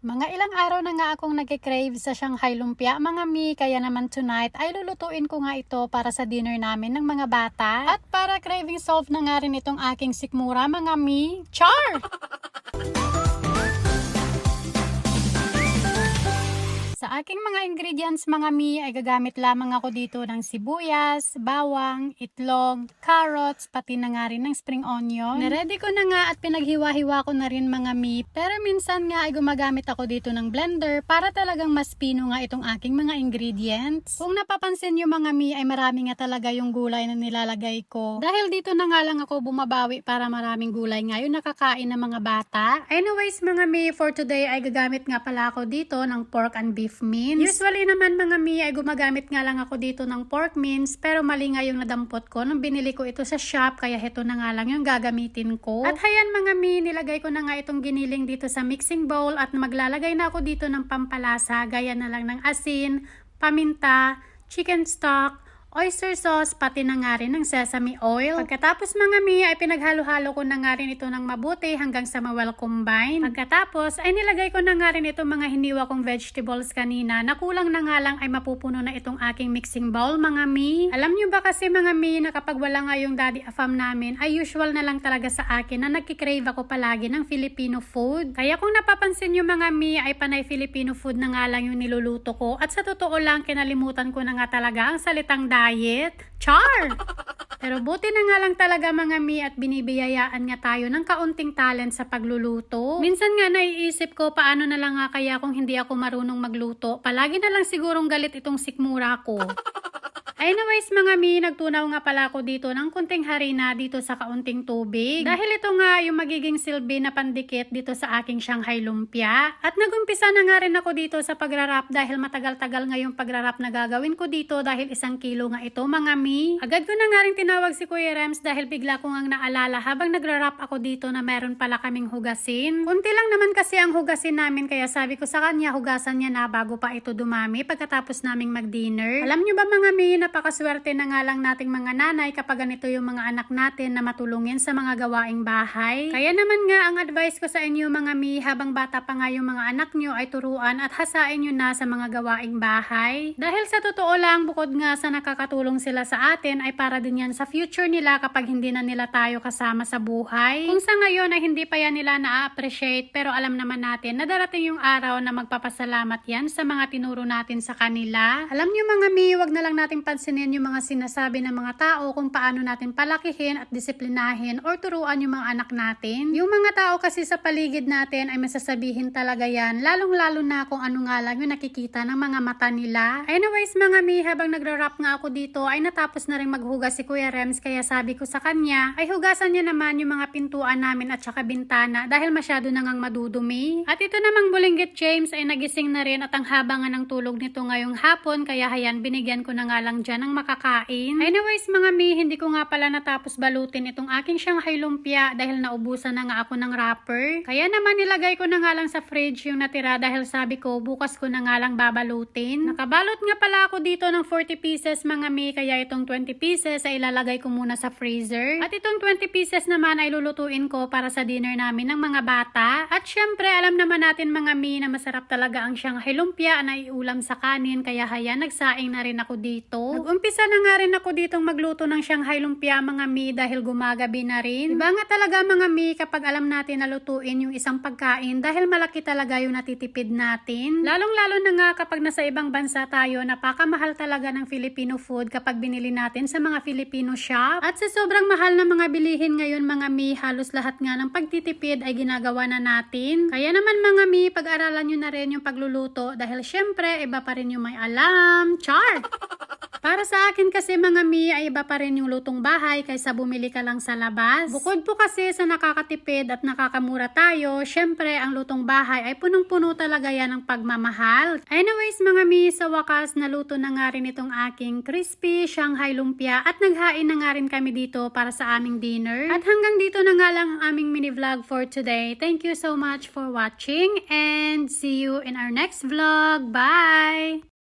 Mga ilang araw na nga akong nag-crave sa Shanghai Lumpia, mga mi, kaya naman tonight ay lulutuin ko nga ito para sa dinner namin ng mga bata. At para craving solve na nga rin itong aking sikmura, mga mi, char! Sa aking mga ingredients mga mi ay gagamit lamang ako dito ng sibuyas, bawang, itlog, carrots, pati na nga rin ng spring onion. Naready ko na nga at pinaghiwa-hiwa ko na rin mga mi pero minsan nga ay gumagamit ako dito ng blender para talagang mas pino nga itong aking mga ingredients. Kung napapansin nyo mga mi ay marami nga talaga yung gulay na nilalagay ko. Dahil dito na nga lang ako bumabawi para maraming gulay nga yung nakakain ng mga bata. Anyways mga mi, for today ay gagamit nga pala ako dito ng pork and beef mince. Usually naman mga mi ay gumagamit nga lang ako dito ng pork mince pero mali nga yung nadampot ko nung binili ko ito sa shop kaya heto na nga lang yung gagamitin ko. At hayan mga mi, nilagay ko na nga itong giniling dito sa mixing bowl at maglalagay na ako dito ng pampalasa gaya na lang ng asin, paminta, chicken stock, oyster sauce, pati na nga rin ng sesame oil. Pagkatapos mga mi, ay pinaghalo-halo ko na nga rin ito ng mabuti hanggang sa ma-well combine. Pagkatapos, ay nilagay ko na nga rin itong mga hiniwa kong vegetables kanina na kulang na nga lang ay mapupuno na itong aking mixing bowl mga mi. Alam nyo ba kasi mga mi na kapag wala nga yung daddy afam namin, ay usual na lang talaga sa akin na nagkikrave ako palagi ng Filipino food. Kaya kung napapansin nyo mga mi, ay panay Filipino food na nga lang yung niluluto ko. At sa totoo lang, kinalimutan ko na nga talaga ang salitang diet. Char! Pero buti na nga lang talaga mga mi at binibiyayaan nga tayo ng kaunting talent sa pagluluto. Minsan nga naiisip ko paano na lang nga kaya kung hindi ako marunong magluto. Palagi na lang sigurong galit itong sikmura ko. Anyways mga mi, nagtunaw nga pala ako dito ng kunting harina dito sa kaunting tubig. Dahil ito nga yung magiging silbi na pandikit dito sa aking Shanghai Lumpia. At nagumpisa na nga rin ako dito sa pagrarap dahil matagal-tagal nga yung pagrarap na gagawin ko dito dahil isang kilo nga ito mga mi. Agad ko na nga rin tinawag si Kuya Rems dahil bigla ko nga naalala habang nagrarap ako dito na meron pala kaming hugasin. Kunti lang naman kasi ang hugasin namin kaya sabi ko sa kanya hugasan niya na bago pa ito dumami pagkatapos naming mag-dinner. Alam nyo ba mga mi, napakaswerte na nga lang nating mga nanay kapag ganito yung mga anak natin na matulungin sa mga gawaing bahay. Kaya naman nga ang advice ko sa inyo mga mi, habang bata pa nga yung mga anak nyo ay turuan at hasain nyo na sa mga gawaing bahay. Dahil sa totoo lang, bukod nga sa nakakatulong sila sa atin ay para din yan sa future nila kapag hindi na nila tayo kasama sa buhay. Kung sa ngayon ay hindi pa yan nila na-appreciate pero alam naman natin na darating yung araw na magpapasalamat yan sa mga tinuro natin sa kanila. Alam nyo mga mi, wag na lang natin pansinin yung mga sinasabi ng mga tao kung paano natin palakihin at disiplinahin or turuan yung mga anak natin. Yung mga tao kasi sa paligid natin ay masasabihin talaga yan, lalong-lalo na kung ano nga lang yung nakikita ng mga mata nila. Anyways mga mi, habang nagra-rap nga ako dito ay natapos na rin maghugas si Kuya Rems kaya sabi ko sa kanya ay hugasan niya naman yung mga pintuan namin at saka bintana dahil masyado na ngang madudumi. At ito namang Bulinggit James ay nagising na rin at ang haba nga ng tulog nito ngayong hapon kaya hayan binigyan ko na nga lang dyan ng makakain. Anyways mga mi, hindi ko nga pala natapos balutin itong aking Shanghai Lumpia dahil naubusan na nga ako ng wrapper. Kaya naman nilagay ko na nga lang sa fridge yung natira dahil sabi ko bukas ko na nga lang babalutin. Nakabalot nga pala ako dito ng 40 pieces mga mi kaya itong 20 pieces ay ilalagay ko muna sa freezer. At itong 20 pieces naman ay lulutuin ko para sa dinner namin ng mga bata. At syempre alam naman natin mga mi na masarap talaga ang Shanghai Lumpia na iulam sa kanin kaya haya nagsaing na rin ako dito. Nag-umpisa na nga rin ako ditong magluto ng Shanghai Lumpia mga mi dahil gumagabi na rin. Diba nga talaga mga mi kapag alam natin na lutuin yung isang pagkain dahil malaki talaga yung natitipid natin. Lalong-lalo na nga kapag nasa ibang bansa tayo, napakamahal talaga ng Filipino food kapag binili natin sa mga Filipino shop. At sa sobrang mahal na mga bilihin ngayon mga mi, halos lahat nga ng pagtitipid ay ginagawa na natin. Kaya naman mga mi, pag-aralan nyo na rin yung pagluluto dahil syempre iba pa rin yung may alam. Char! Para sa akin kasi mga mi ay iba pa rin yung lutong bahay kaysa bumili ka lang sa labas. Bukod po kasi sa nakakatipid at nakakamura tayo, syempre ang lutong bahay ay punong-puno talaga yan ng pagmamahal. Anyways mga mi, sa wakas naluto na nga rin itong aking crispy Shanghai lumpia at naghain na nga rin kami dito para sa aming dinner. At hanggang dito na nga lang ang aming mini vlog for today. Thank you so much for watching and see you in our next vlog. Bye!